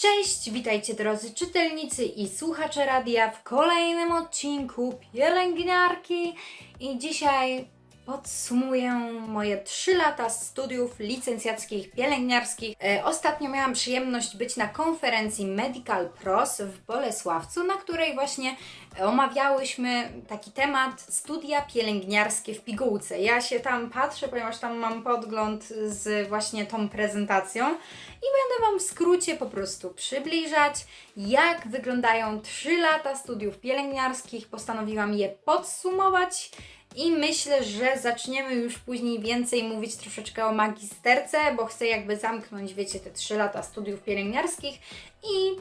Cześć, witajcie drodzy czytelnicy i słuchacze radia w kolejnym odcinku Pielęgniarki. I dzisiaj podsumuję moje 3 lata studiów licencjackich pielęgniarskich. E, ostatnio miałam przyjemność być na konferencji Medical Pros w Bolesławcu, na której właśnie omawiałyśmy taki temat studia pielęgniarskie w pigułce. Ja się tam patrzę, ponieważ tam mam podgląd z właśnie tą prezentacją i będę Wam w skrócie po prostu przybliżać, jak wyglądają 3 lata studiów pielęgniarskich. Postanowiłam je podsumować i myślę, że zaczniemy już później więcej mówić troszeczkę o magisterce, bo chcę jakby zamknąć, wiecie, te 3 lata studiów pielęgniarskich i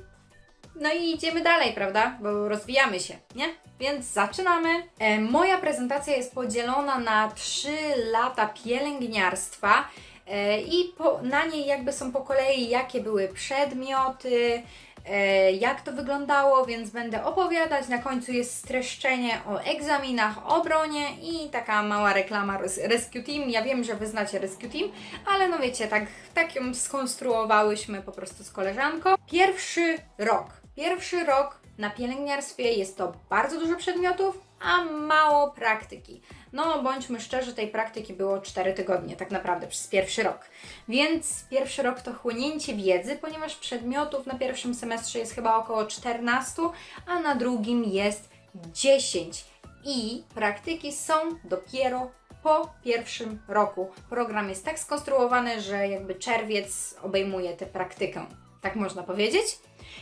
no i idziemy dalej, prawda? Bo rozwijamy się, nie? Więc zaczynamy. E, moja prezentacja jest podzielona na 3 lata pielęgniarstwa e, i po, na niej jakby są po kolei, jakie były przedmioty, jak to wyglądało, więc będę opowiadać. Na końcu jest streszczenie o egzaminach, obronie i taka mała reklama Res- Rescue Team. Ja wiem, że Wy znacie Rescue Team, ale no wiecie, tak, tak ją skonstruowałyśmy po prostu z koleżanką. Pierwszy rok. Pierwszy rok na pielęgniarstwie jest to bardzo dużo przedmiotów, a mało praktyki. No, bądźmy szczerzy, tej praktyki było 4 tygodnie, tak naprawdę, przez pierwszy rok. Więc pierwszy rok to chłonięcie wiedzy, ponieważ przedmiotów na pierwszym semestrze jest chyba około 14, a na drugim jest 10. I praktyki są dopiero po pierwszym roku. Program jest tak skonstruowany, że jakby czerwiec obejmuje tę praktykę. Tak można powiedzieć.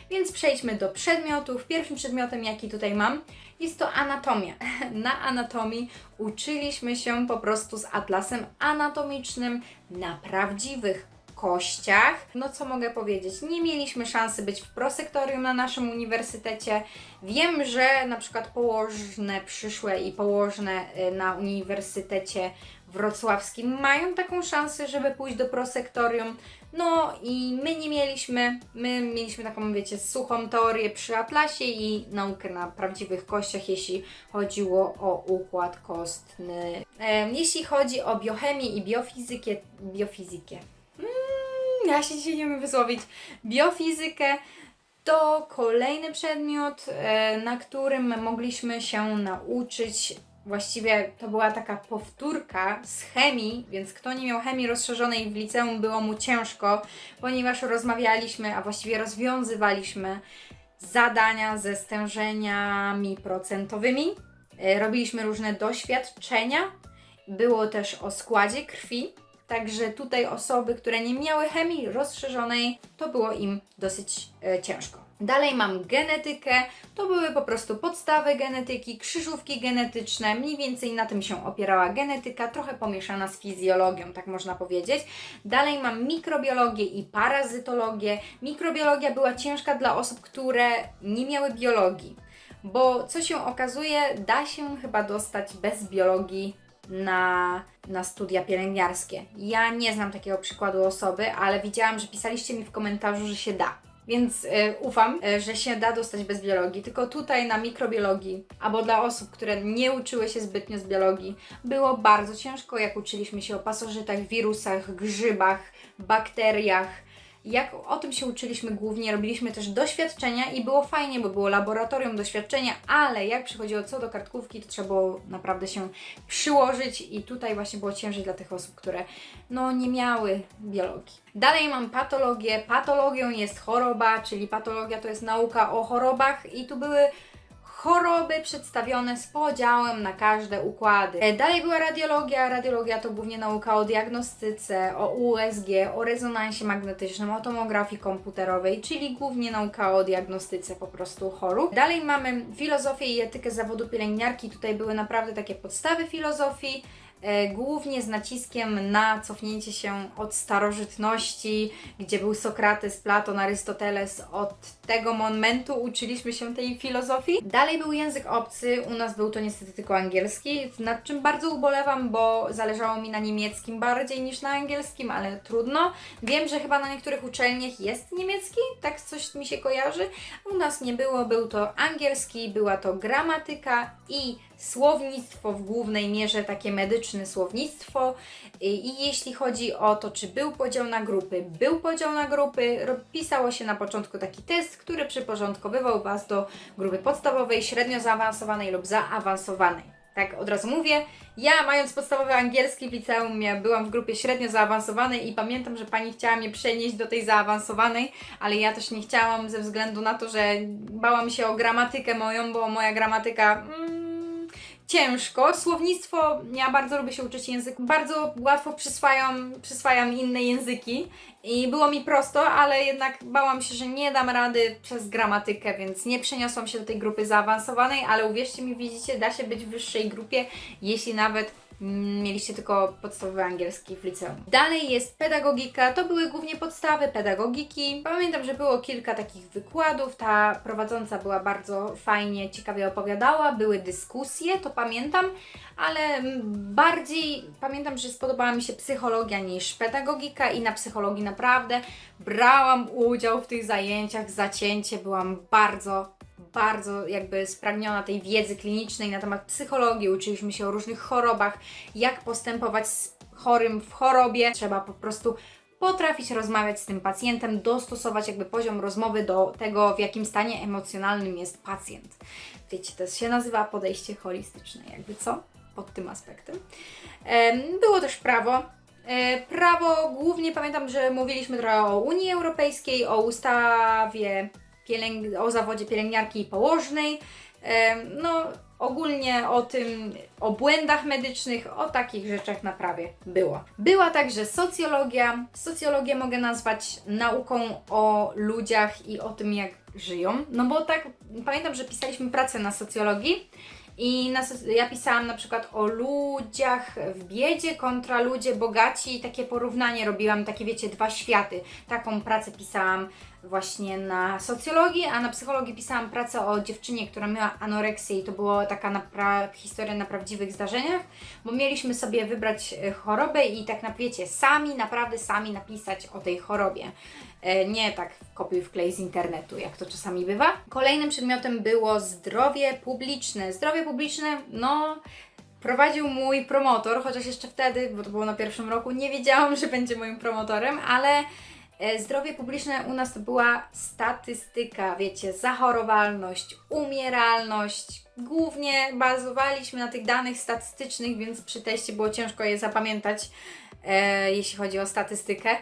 Więc przejdźmy do przedmiotów. Pierwszym przedmiotem, jaki tutaj mam, jest to anatomia. Na anatomii uczyliśmy się po prostu z atlasem anatomicznym na prawdziwych kościach. No co mogę powiedzieć? Nie mieliśmy szansy być w prosektorium na naszym uniwersytecie. Wiem, że na przykład położne przyszłe i położne y, na Uniwersytecie Wrocławskim mają taką szansę, żeby pójść do prosektorium. No i my nie mieliśmy, my mieliśmy taką, wiecie, suchą teorię przy atlasie i naukę na prawdziwych kościach, jeśli chodziło o układ kostny. Jeśli chodzi o biochemię i biofizykę, biofizykę, mm, ja się dzisiaj nie umiem wysłowić, biofizykę, to kolejny przedmiot, e, na którym mogliśmy się nauczyć. Właściwie to była taka powtórka z chemii, więc kto nie miał chemii rozszerzonej w liceum, było mu ciężko, ponieważ rozmawialiśmy, a właściwie rozwiązywaliśmy zadania ze stężeniami procentowymi. E, Robiliśmy różne doświadczenia. Było też o składzie krwi. Także tutaj osoby, które nie miały chemii rozszerzonej, to było im dosyć e, ciężko. Dalej mam genetykę. To były po prostu podstawy genetyki, krzyżówki genetyczne. Mniej więcej na tym się opierała genetyka, trochę pomieszana z fizjologią, tak można powiedzieć. Dalej mam mikrobiologię i parazytologię. Mikrobiologia była ciężka dla osób, które nie miały biologii. Bo co się okazuje, da się chyba dostać bez biologii na, na studia pielęgniarskie. Ja nie znam takiego przykładu osoby, ale widziałam, że pisaliście mi w komentarzu, że się da. Więc y, ufam, y, że się da dostać bez biologii. Tylko tutaj na mikrobiologii, albo dla osób, które nie uczyły się zbytnio z biologii, było bardzo ciężko, jak uczyliśmy się o pasożytach, wirusach, grzybach, bakteriach. Jak o tym się uczyliśmy głównie, robiliśmy też doświadczenia i było fajnie, bo było laboratorium doświadczenia, ale jak przychodziło co do kartkówki, to trzeba było naprawdę się przyłożyć i tutaj właśnie było ciężej dla tych osób, które no nie miały biologii. Dalej mam patologię. Patologią jest choroba, czyli patologia to jest nauka o chorobach i tu były choroby przedstawione z podziałem na każde układy. E, Dalej była radiologia. Radiologia to głównie nauka o diagnostyce, o USG, o rezonansie magnetycznym, o tomografii komputerowej, czyli głównie nauka o diagnostyce po prostu chorób. Dalej mamy filozofię i etykę zawodu pielęgniarki. Tutaj były naprawdę takie podstawy filozofii. E, głównie z naciskiem na cofnięcie się od starożytności, gdzie był Sokrates, Platon, Arystoteles. Od tego momentu uczyliśmy się tej filozofii. Dalej był język obcy, u nas był to niestety tylko angielski, nad czym bardzo ubolewam, bo zależało mi na niemieckim bardziej niż na angielskim, ale trudno. Wiem, że chyba na niektórych uczelniach jest niemiecki, tak coś mi się kojarzy. U nas nie było, był to angielski, była to gramatyka i słownictwo w głównej mierze takie medyczne medyczny, słownictwo. I, I jeśli chodzi o to, czy był podział na grupy, był podział na grupy. Pisało się na początku taki test, który przyporządkowywał Was do grupy podstawowej, średnio zaawansowanej lub zaawansowanej. Tak, od razu mówię. Ja, mając podstawowy angielski w liceum, ja byłam w grupie średnio zaawansowanej i pamiętam, że pani chciała mnie przenieść do tej zaawansowanej, ale ja też nie chciałam ze względu na to, że bałam się o gramatykę moją, bo moja gramatyka. Mm, ciężko. Słownictwo, ja bardzo lubię się uczyć języków. Bardzo łatwo przyswajam, przyswajam inne języki i było mi prosto, ale jednak bałam się, że nie dam rady przez gramatykę, więc nie przeniosłam się do tej grupy zaawansowanej, ale uwierzcie mi, widzicie, da się być w wyższej grupie, jeśli nawet mieliście tylko podstawowy angielski w liceum. Dalej jest pedagogika, to były głównie podstawy pedagogiki. Pamiętam, że było kilka takich wykładów, ta prowadząca była bardzo fajnie, ciekawie opowiadała, były dyskusje, to pamiętam, ale mm, bardziej pamiętam, że spodobała mi się psychologia niż pedagogika i na psychologii naprawdę brałam udział w tych zajęciach, zacięcie, byłam bardzo bardzo jakby spragniona tej wiedzy klinicznej na temat psychologii, uczyliśmy się o różnych chorobach, jak postępować z chorym w chorobie. Trzeba po prostu potrafić rozmawiać z tym pacjentem, dostosować jakby poziom rozmowy do tego, w jakim stanie emocjonalnym jest pacjent. Wiecie, to się nazywa podejście holistyczne, jakby co? Pod tym aspektem. Em, Było też prawo. E, Prawo głównie pamiętam, że mówiliśmy trochę o Unii Europejskiej, o ustawie o zawodzie pielęgniarki i położnej. No, ogólnie o tym, o błędach medycznych, o takich rzeczach na prawie było. Była także socjologia. Socjologię mogę nazwać nauką o ludziach i o tym, jak żyją. No bo tak, pamiętam, że pisaliśmy pracę na socjologii. I na, ja pisałam na przykład o ludziach w biedzie kontra ludzie bogaci i takie porównanie robiłam, takie wiecie, dwa światy. Taką pracę pisałam właśnie na socjologii, a na psychologii pisałam pracę o dziewczynie, która miała anoreksję i to była taka napra- historia na prawdziwych zdarzeniach, bo mieliśmy sobie wybrać e, chorobę i tak na wiecie, sami, naprawdę sami napisać o tej chorobie. E, Nie tak kopiuj wklej z internetu, jak to czasami bywa. Kolejnym przedmiotem było zdrowie publiczne. Zdrowie publiczne, no prowadził mój promotor, chociaż jeszcze wtedy, bo to było na pierwszym roku, nie wiedziałam, że będzie moim promotorem, ale zdrowie publiczne u nas to była statystyka, wiecie, zachorowalność, umieralność. Głównie bazowaliśmy na tych danych statystycznych, więc przy teście było ciężko je zapamiętać, e, jeśli chodzi o statystykę.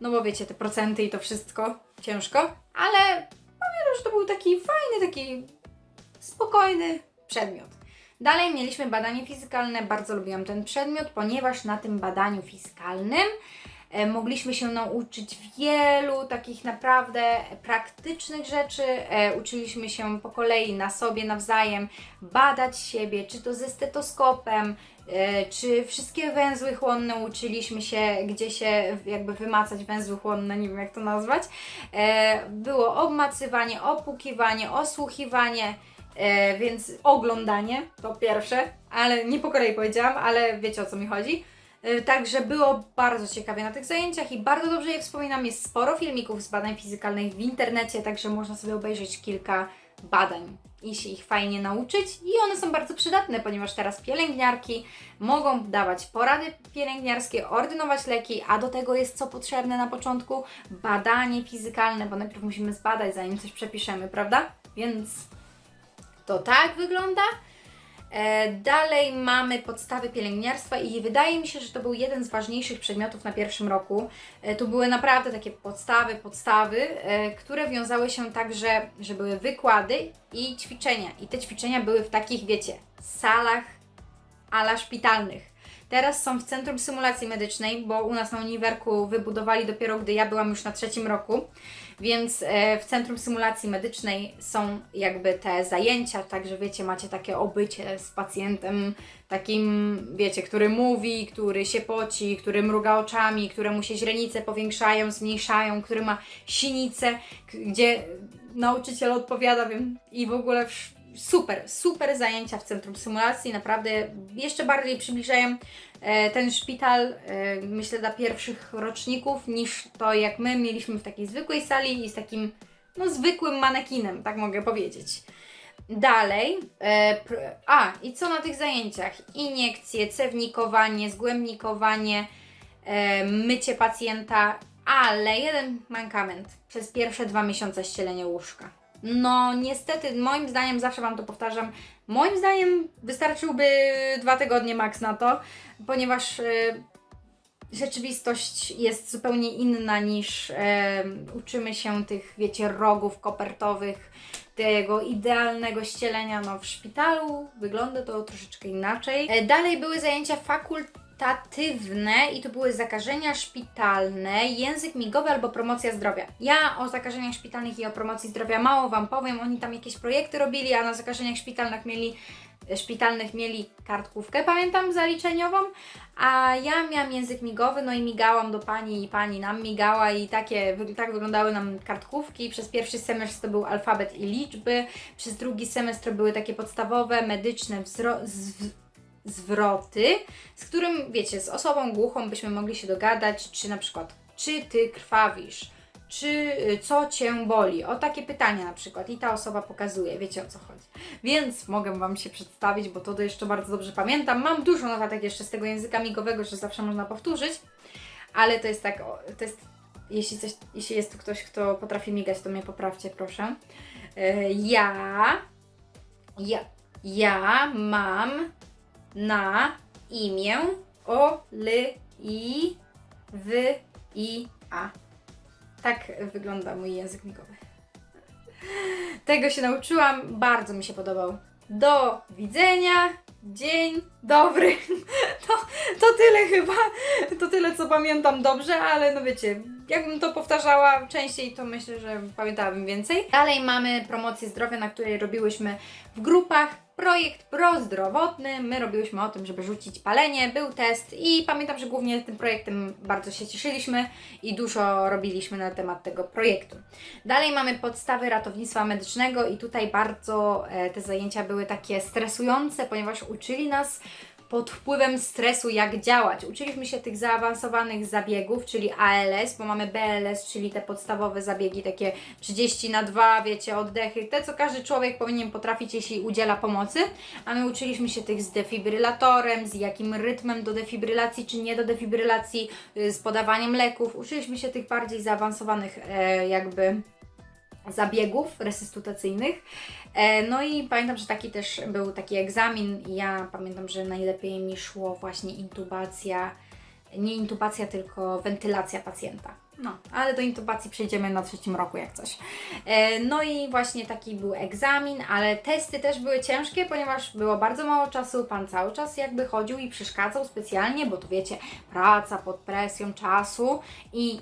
No bo wiecie, te procenty i to wszystko ciężko, ale pamiętam, że to był taki fajny, taki spokojny przedmiot. Dalej mieliśmy badanie fizykalne. Bardzo lubiłam ten przedmiot, ponieważ na tym badaniu fizykalnym e, mogliśmy się nauczyć wielu takich naprawdę praktycznych rzeczy. E, uczyliśmy się po kolei na sobie nawzajem badać siebie, czy to ze stetoskopem, e, czy wszystkie węzły chłonne uczyliśmy się, gdzie się jakby wymacać węzły chłonne, nie wiem jak to nazwać. E, było obmacywanie, opukiwanie, osłuchiwanie. E, więc oglądanie to pierwsze, ale nie po kolei powiedziałam, ale wiecie o co mi chodzi. E, Także było bardzo ciekawie na tych zajęciach i bardzo dobrze je wspominam. Jest sporo filmików z badań fizykalnych w internecie, także można sobie obejrzeć kilka badań i się ich fajnie nauczyć. I one są bardzo przydatne, ponieważ teraz pielęgniarki mogą dawać porady pielęgniarskie, ordynować leki, a do tego jest co potrzebne na początku? Badanie fizykalne, bo najpierw musimy zbadać, zanim coś przepiszemy, prawda? Więc to tak wygląda. E, dalej mamy podstawy pielęgniarstwa i wydaje mi się, że to był jeden z ważniejszych przedmiotów na pierwszym roku. E, tu były naprawdę takie podstawy, podstawy, e, które wiązały się także, że były wykłady i ćwiczenia. I te ćwiczenia były w takich, wiecie, salach ala szpitalnych. Teraz są w Centrum Symulacji Medycznej, bo u nas na Uniwerku wybudowali dopiero, gdy ja byłam już na trzecim roku. Więc e, w Centrum Symulacji Medycznej są jakby te zajęcia, także wiecie, macie takie obycie z pacjentem, takim, wiecie, który mówi, który się poci, który mruga oczami, któremu się źrenice powiększają, zmniejszają, który ma sinicę, gdzie nauczyciel odpowiada, wiem, i w ogóle super, super zajęcia w Centrum Symulacji, naprawdę jeszcze bardziej przybliżają e, ten szpital, e, myślę, dla pierwszych roczników, niż to jak my mieliśmy w takiej zwykłej sali i z takim, no, zwykłym manekinem, tak mogę powiedzieć. Dalej, e, a i co na tych zajęciach? Iniekcje, cewnikowanie, zgłębnikowanie, mycie pacjenta, ale jeden mankament. Przez pierwsze dwa miesiące ścielenie łóżka. No niestety, moim zdaniem, zawsze Wam to powtarzam, moim zdaniem wystarczyłby dwa tygodnie maks na to, ponieważ e, rzeczywistość jest zupełnie inna niż e, uczymy się tych, wiecie, rogów kopertowych, tego idealnego ścielenia no, w szpitalu. Wygląda to troszeczkę inaczej. E, dalej były zajęcia fakultatywne i to były zakażenia szpitalne, język migowy albo promocja zdrowia. Ja o zakażeniach szpitalnych i o promocji zdrowia mało Wam powiem. Oni tam jakieś projekty robili, a na zakażeniach szpitalnych mieli szpitalnych mieli kartkówkę, pamiętam, zaliczeniową, a ja miałam język migowy, no i migałam do pani i pani nam migała i takie, tak wyglądały nam kartkówki. Przez pierwszy semestr to był alfabet i liczby, przez drugi semestr były takie podstawowe, medyczne wzro- zwroty, z którym, wiecie, z osobą głuchą byśmy mogli się dogadać, czy na przykład, czy ty krwawisz, czy y, co cię boli? O takie pytania na przykład i ta osoba pokazuje, wiecie o co chodzi. Więc mogę Wam się przedstawić, bo to jeszcze bardzo dobrze pamiętam. Mam dużo notatek jeszcze z tego języka migowego, że zawsze można powtórzyć, ale to jest tak, to jest, jeśli, coś, jeśli jest tu ktoś, kto potrafi migać, to mnie poprawcie, proszę. E, Ja, ja, ja mam na imię O, L, I, W, I, A. Tak wygląda mój język migowy. Tego się nauczyłam, bardzo mi się podobał. Do widzenia, dzień dobry. To, to tyle chyba, to tyle co pamiętam dobrze, ale no wiecie, jakbym to powtarzała częściej, to myślę, że pamiętałabym więcej. Dalej mamy promocję zdrowia, na której robiłyśmy w grupach projekt prozdrowotny. My robiłyśmy o tym, żeby rzucić palenie, był test i pamiętam, że głównie tym projektem bardzo się cieszyliśmy i dużo robiliśmy na temat tego projektu. Dalej mamy podstawy ratownictwa medycznego i tutaj bardzo e, te zajęcia były takie stresujące, ponieważ uczyli nas pod wpływem stresu, jak działać. Uczyliśmy się tych zaawansowanych zabiegów, czyli ALS, bo mamy BLS, czyli te podstawowe zabiegi, takie 30 na 2, wiecie, oddechy, te co każdy człowiek powinien potrafić, jeśli udziela pomocy. A my uczyliśmy się tych z defibrylatorem, z jakim rytmem do defibrylacji, czy nie do defibrylacji, y, z podawaniem leków. Uczyliśmy się tych bardziej zaawansowanych, e, jakby zabiegów resuscytacyjnych. E, No i pamiętam, że taki też był taki egzamin ja pamiętam, że najlepiej mi szło właśnie intubacja, nie intubacja, tylko wentylacja pacjenta. No, ale do intubacji przejdziemy na trzecim roku jak coś. E, No i właśnie taki był egzamin, ale testy też były ciężkie, ponieważ było bardzo mało czasu. Pan cały czas jakby chodził i przeszkadzał specjalnie, bo to wiecie, praca pod presją czasu i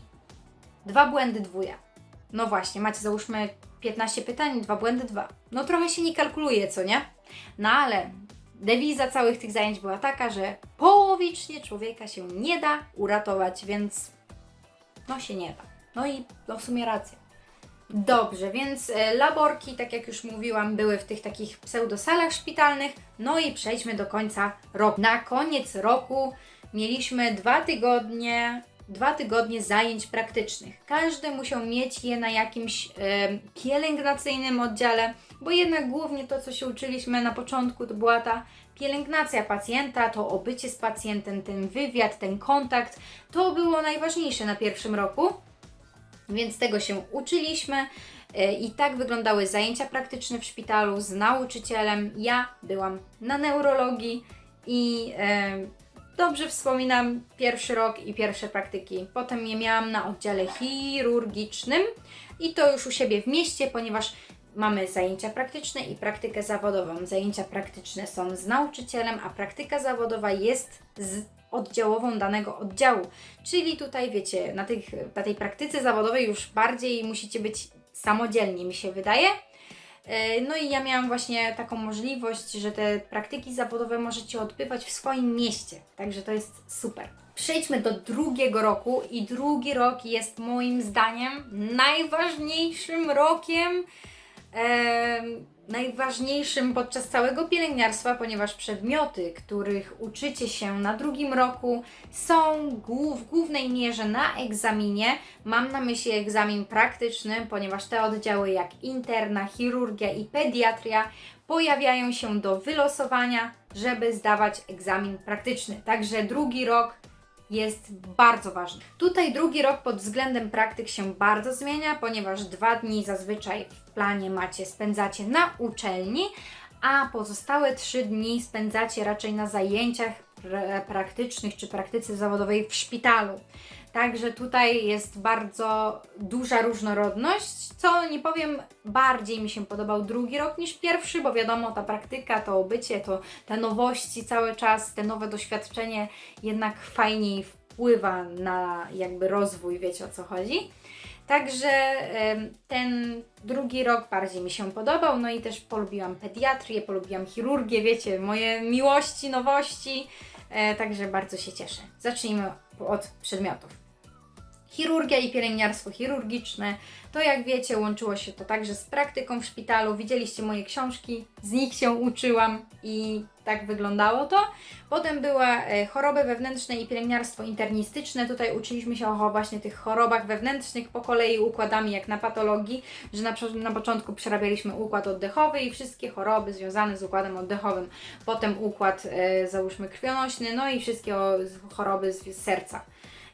dwa błędy dwuja. No właśnie, macie załóżmy 15 pytań, dwa błędy, dwa. No trochę się nie kalkuluje, co nie? No ale dewiza całych tych zajęć była taka, że połowicznie człowieka się nie da uratować, więc no się nie da. No i no w sumie racja. Dobrze, więc e, laborki, tak jak już mówiłam, były w tych takich pseudosalach szpitalnych. No i przejdźmy do końca roku. Na koniec roku mieliśmy dwa tygodnie, dwa tygodnie zajęć praktycznych. Każdy musiał mieć je na jakimś em, pielęgnacyjnym oddziale, bo jednak głównie to, co się uczyliśmy na początku, to była ta pielęgnacja pacjenta, to obycie z pacjentem, ten wywiad, ten kontakt, to było najważniejsze na pierwszym roku. Więc tego się uczyliśmy e, i tak wyglądały zajęcia praktyczne w szpitalu z nauczycielem. Ja byłam na neurologii i e, dobrze wspominam pierwszy rok i pierwsze praktyki. Potem je miałam na oddziale chirurgicznym i to już u siebie w mieście, ponieważ mamy zajęcia praktyczne i praktykę zawodową. Zajęcia praktyczne są z nauczycielem, a praktyka zawodowa jest z oddziałową danego oddziału. Czyli tutaj wiecie, na, tych, na tej praktyce zawodowej już bardziej musicie być samodzielni, mi się wydaje. E, No i ja miałam właśnie taką możliwość, że te praktyki zawodowe możecie odbywać w swoim mieście. Także to jest super. Przejdźmy do drugiego roku i drugi rok jest moim zdaniem najważniejszym rokiem najważniejszym podczas całego pielęgniarstwa, ponieważ przedmioty, których uczycie się na drugim roku, są w głównej mierze na egzaminie. Mam na myśli egzamin praktyczny, ponieważ te oddziały jak interna, chirurgia i pediatria pojawiają się do wylosowania, żeby zdawać egzamin praktyczny. Także drugi rok jest bardzo ważny. Tutaj drugi rok pod względem praktyk się bardzo zmienia, ponieważ dwa dni zazwyczaj w planie macie spędzacie na uczelni, a pozostałe trzy dni spędzacie raczej na zajęciach pra- praktycznych czy praktyce zawodowej w szpitalu. Także tutaj jest bardzo duża różnorodność, co nie powiem, bardziej mi się podobał drugi rok niż pierwszy, bo wiadomo, ta praktyka, to bycie, to te nowości cały czas, te nowe doświadczenie jednak fajniej wpływa na jakby rozwój, wiecie o co chodzi. Także ten drugi rok bardziej mi się podobał, no i też polubiłam pediatrię, polubiłam chirurgię, wiecie, moje miłości, nowości, e, także bardzo się cieszę. Zacznijmy od przedmiotów. Chirurgia i pielęgniarstwo chirurgiczne. To jak wiecie, łączyło się to także z praktyką w szpitalu. Widzieliście moje książki, z nich się uczyłam i tak wyglądało to. Potem była e, choroby wewnętrzne i pielęgniarstwo internistyczne. Tutaj uczyliśmy się o właśnie tych chorobach wewnętrznych po kolei układami jak na patologii, że na, na początku przerabialiśmy układ oddechowy i wszystkie choroby związane z układem oddechowym. Potem układ, e, załóżmy, krwionośny, no i wszystkie choroby z serca.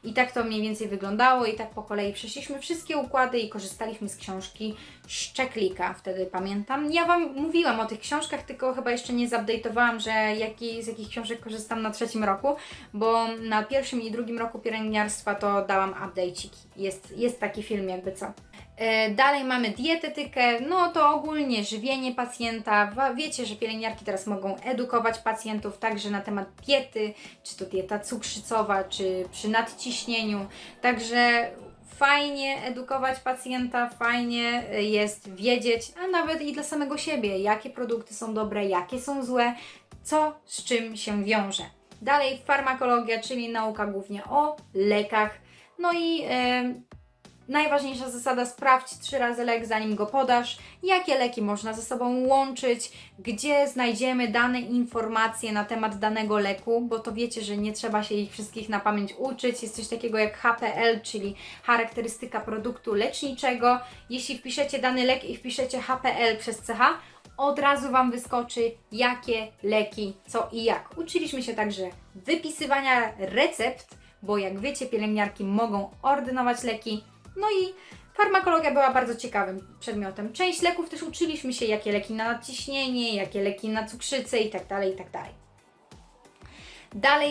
I tak to mniej więcej wyglądało i tak po kolei przeszliśmy wszystkie układy i korzystaliśmy z książki Szczeklika, wtedy pamiętam. Ja Wam mówiłam o tych książkach, tylko chyba jeszcze nie zupdate'owałam, że jaki, z jakich książek korzystam na trzecim roku, bo na pierwszym i drugim roku pielęgniarstwa to dałam update'ciki. Jest, jest taki film jakby co. E, Dalej mamy dietetykę, no to ogólnie żywienie pacjenta. Wiecie, że pielęgniarki teraz mogą edukować pacjentów także na temat diety, czy to dieta cukrzycowa, czy przy nadciśnieniu. Także fajnie edukować pacjenta, fajnie e, jest wiedzieć, a nawet i dla samego siebie, jakie produkty są dobre, jakie są złe, co z czym się wiąże. Dalej farmakologia, czyli nauka głównie o lekach. No i e, Najważniejsza zasada: sprawdź trzy razy lek, zanim go podasz. Jakie leki można ze sobą łączyć, gdzie znajdziemy dane informacje na temat danego leku, bo to wiecie, że nie trzeba się ich wszystkich na pamięć uczyć. Jest coś takiego jak HPL, czyli charakterystyka produktu leczniczego. Jeśli wpiszecie dany lek i wpiszecie HPL przez CH, od razu Wam wyskoczy, jakie leki, co i jak. Uczyliśmy się także wypisywania recept, bo jak wiecie, pielęgniarki mogą ordynować leki. No i farmakologia była bardzo ciekawym przedmiotem. Część leków też uczyliśmy się, jakie leki na nadciśnienie, jakie leki na cukrzycę i tak dalej, i tak dalej.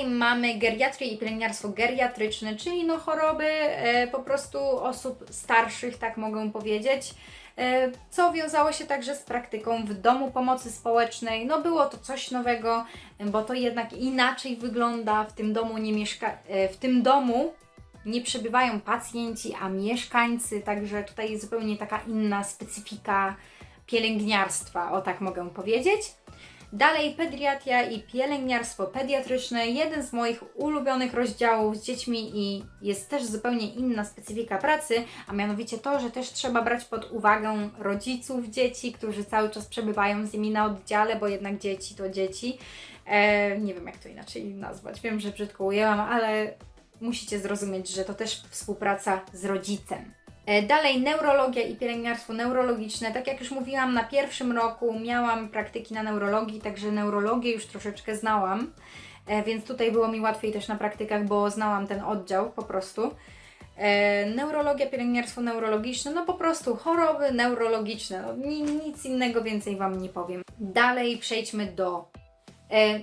Mamy geriatrię i pielęgniarstwo geriatryczne, czyli no choroby e, po prostu osób starszych, tak mogę powiedzieć. E, co wiązało się także z praktyką w domu pomocy społecznej. No było to coś nowego, bo to jednak inaczej wygląda. W tym domu nie mieszka, e, w tym domu nie przebywają pacjenci, a mieszkańcy, także tutaj jest zupełnie taka inna specyfika pielęgniarstwa, o tak mogę powiedzieć. Dalej pediatria i pielęgniarstwo pediatryczne, jeden z moich ulubionych rozdziałów z dziećmi i jest też zupełnie inna specyfika pracy, a mianowicie to, że też trzeba brać pod uwagę rodziców dzieci, którzy cały czas przebywają z nimi na oddziale, bo jednak dzieci to dzieci. E, nie wiem jak to inaczej nazwać, wiem, że brzydko ujęłam, ale musicie zrozumieć, że to też współpraca z rodzicem. E, Dalej neurologia i pielęgniarstwo neurologiczne. Tak jak już mówiłam, na pierwszym roku miałam praktyki na neurologii, także neurologię już troszeczkę znałam, e, więc tutaj było mi łatwiej też na praktykach, bo znałam ten oddział po prostu. E, neurologia, pielęgniarstwo neurologiczne, no po prostu choroby neurologiczne, no, ni, nic innego więcej Wam nie powiem. Dalej przejdźmy do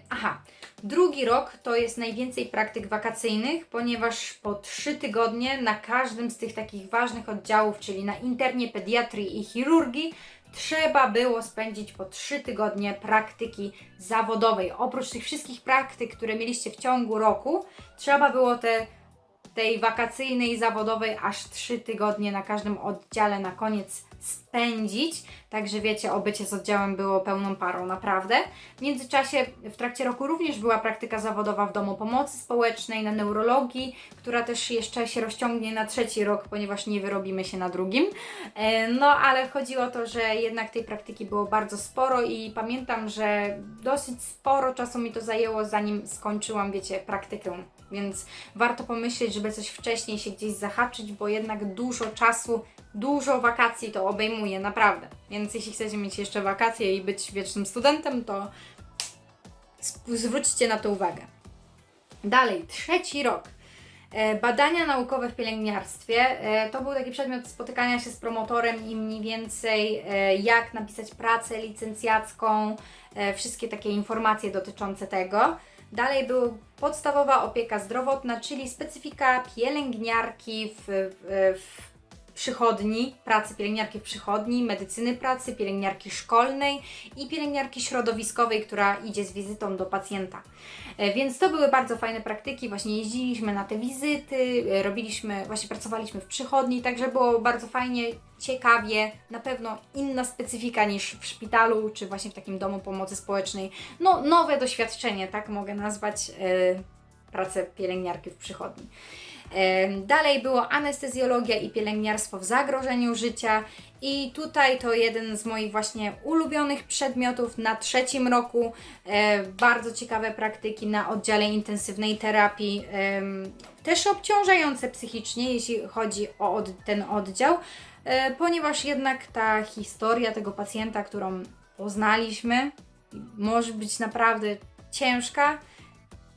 aha, drugi rok to jest najwięcej praktyk wakacyjnych, ponieważ po trzy tygodnie na każdym z tych takich ważnych oddziałów, czyli na internie, pediatrii i chirurgii, trzeba było spędzić po trzy tygodnie praktyki zawodowej. Oprócz tych wszystkich praktyk, które mieliście w ciągu roku, trzeba było te tej wakacyjnej, zawodowej aż 3 tygodnie na każdym oddziale na koniec spędzić. Także wiecie, obycie z oddziałem było pełną parą, naprawdę. W międzyczasie w trakcie roku również była praktyka zawodowa w Domu Pomocy Społecznej, na neurologii, która też jeszcze się rozciągnie na trzeci rok, ponieważ nie wyrobimy się na drugim. E, No ale chodzi o to, że jednak tej praktyki było bardzo sporo i pamiętam, że dosyć sporo czasu mi to zajęło, zanim skończyłam, wiecie, praktykę. Więc warto pomyśleć, żeby coś wcześniej się gdzieś zahaczyć, bo jednak dużo czasu, dużo wakacji to obejmuje, naprawdę. Więc jeśli chcecie mieć jeszcze wakacje i być wiecznym studentem, to zwróćcie na to uwagę. Dalej, trzeci rok. E, Badania naukowe w pielęgniarstwie e, to był taki przedmiot spotykania się z promotorem i mniej więcej e, jak napisać pracę licencjacką, wszystkie takie informacje dotyczące tego. Dalej była podstawowa opieka zdrowotna, czyli specyfika pielęgniarki w, w przychodni, pracy pielęgniarki w przychodni, medycyny pracy, pielęgniarki szkolnej i pielęgniarki środowiskowej, która idzie z wizytą do pacjenta. E, Więc to były bardzo fajne praktyki, właśnie jeździliśmy na te wizyty, e, robiliśmy, właśnie pracowaliśmy w przychodni, także było bardzo fajnie, ciekawie, na pewno inna specyfika niż w szpitalu, czy właśnie w takim domu pomocy społecznej. No, nowe doświadczenie, tak mogę nazwać e, pracę pielęgniarki w przychodni. Dalej było anestezjologia i pielęgniarstwo w zagrożeniu życia. I tutaj to jeden z moich właśnie ulubionych przedmiotów na trzecim roku. E, bardzo ciekawe praktyki na oddziale intensywnej terapii. Też obciążające psychicznie, jeśli chodzi o ten oddział, e, ponieważ jednak ta historia tego pacjenta, którą poznaliśmy, może być naprawdę ciężka.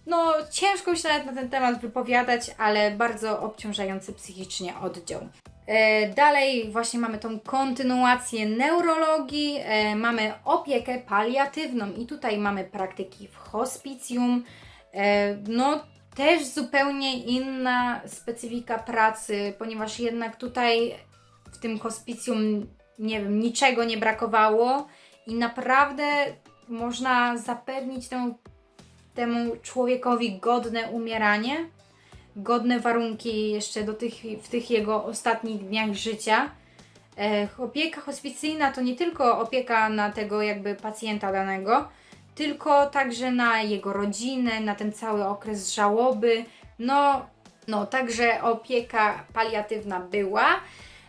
No, ciężko się nawet na ten temat wypowiadać, ale bardzo obciążający psychicznie oddział. E, Dalej właśnie mamy tą kontynuację neurologii, e, mamy opiekę paliatywną i tutaj mamy praktyki w hospicjum. E, No też zupełnie inna specyfika pracy, ponieważ jednak tutaj w tym hospicjum, nie wiem, niczego nie brakowało i naprawdę można zapewnić temu, temu człowiekowi godne umieranie godne warunki jeszcze do tych, w tych jego ostatnich dniach życia. E, opieka hospicyjna to nie tylko opieka na tego jakby pacjenta danego, tylko także na jego rodzinę, na ten cały okres żałoby. No, no także opieka paliatywna była.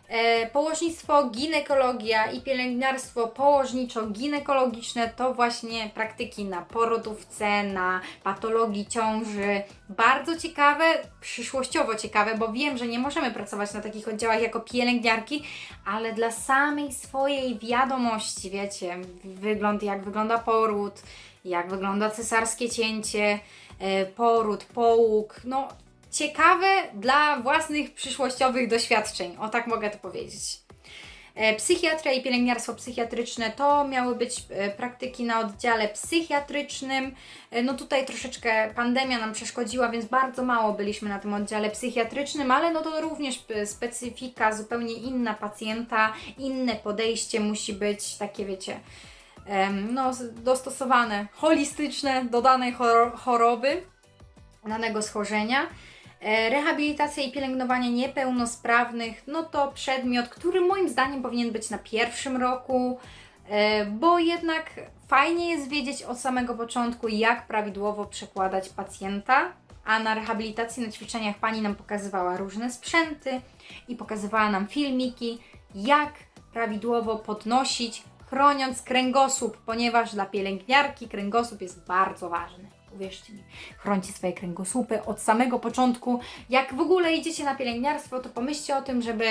E, położnictwo, ginekologia i pielęgniarstwo położniczo-ginekologiczne to właśnie praktyki na porodówce, na patologii ciąży. Bardzo ciekawe, przyszłościowo ciekawe, bo wiem, że nie możemy pracować na takich oddziałach jako pielęgniarki, ale dla samej swojej wiadomości, wiecie, wygląd, jak wygląda poród, jak wygląda cesarskie cięcie, e, poród, połóg, no ciekawe dla własnych przyszłościowych doświadczeń. O tak mogę to powiedzieć. E, Psychiatria i pielęgniarstwo psychiatryczne to miały być e, praktyki na oddziale psychiatrycznym. E, No tutaj troszeczkę pandemia nam przeszkodziła, więc bardzo mało byliśmy na tym oddziale psychiatrycznym, ale no to również specyfika zupełnie inna pacjenta, inne podejście musi być takie, wiecie, no, dostosowane, holistyczne do danej chor- choroby, danego schorzenia. E, Rehabilitacja i pielęgnowanie niepełnosprawnych, no to przedmiot, który moim zdaniem powinien być na pierwszym roku, e, bo jednak fajnie jest wiedzieć od samego początku, jak prawidłowo przekładać pacjenta, a na rehabilitacji, na ćwiczeniach pani nam pokazywała różne sprzęty i pokazywała nam filmiki, jak prawidłowo podnosić, chroniąc kręgosłup, ponieważ dla pielęgniarki kręgosłup jest bardzo ważny. Uwierzcie mi, chroncie swoje kręgosłupy od samego początku. Jak w ogóle idziecie na pielęgniarstwo, to pomyślcie o tym, żeby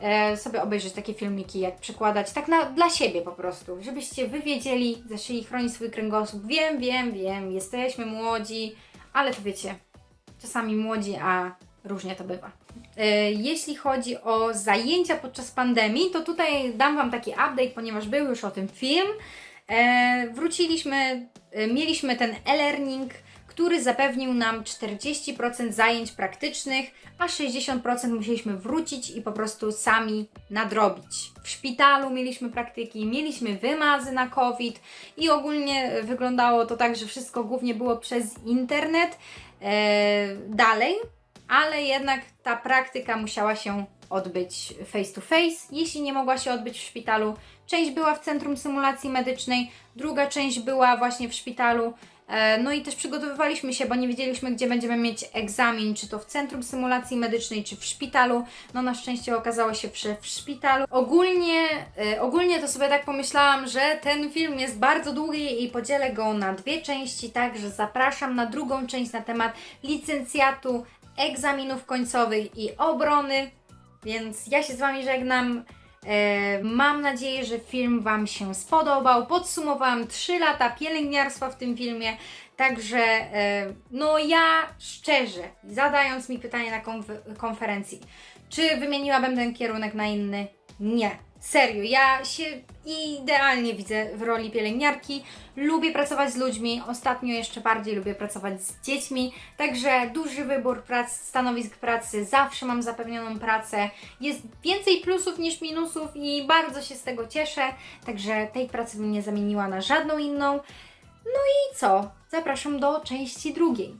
e, sobie obejrzeć takie filmiki, jak przekładać, tak na, dla siebie po prostu, żebyście wy wiedzieli, zaczęli chronić swój kręgosłup. Wiem, wiem, wiem, jesteśmy młodzi, ale to wiecie, czasami młodzi, a różnie to bywa. E, Jeśli chodzi o zajęcia podczas pandemii, to tutaj dam Wam taki update, ponieważ był już o tym film. E, wróciliśmy, e, mieliśmy ten e-learning, który zapewnił nam 40% zajęć praktycznych, a 60% musieliśmy wrócić i po prostu sami nadrobić. W szpitalu mieliśmy praktyki, mieliśmy wymazy na COVID i ogólnie wyglądało to tak, że wszystko głównie było przez internet. E, dalej ale jednak ta praktyka musiała się odbyć face to face. Jeśli nie mogła się odbyć w szpitalu, część była w Centrum Symulacji Medycznej, druga część była właśnie w szpitalu. E, No i też przygotowywaliśmy się, bo nie wiedzieliśmy, gdzie będziemy mieć egzamin, czy to w Centrum Symulacji Medycznej, czy w szpitalu. No na szczęście okazało się że w szpitalu. Ogólnie, e, ogólnie to sobie tak pomyślałam, że ten film jest bardzo długi i podzielę go na dwie części, także zapraszam na drugą część na temat licencjatu, egzaminów końcowych i obrony. Więc ja się z Wami żegnam. E, mam nadzieję, że film Wam się spodobał. Podsumowałam 3 lata pielęgniarstwa w tym filmie. Także, e, no ja szczerze, zadając mi pytanie na konf- konferencji, czy wymieniłabym ten kierunek na inny? Nie. Serio, ja się idealnie widzę w roli pielęgniarki. Lubię pracować z ludźmi, ostatnio jeszcze bardziej lubię pracować z dziećmi, także duży wybór prac, stanowisk pracy, zawsze mam zapewnioną pracę. Jest więcej plusów niż minusów i bardzo się z tego cieszę, także tej pracy bym nie zamieniła na żadną inną. No i co? Zapraszam do części drugiej.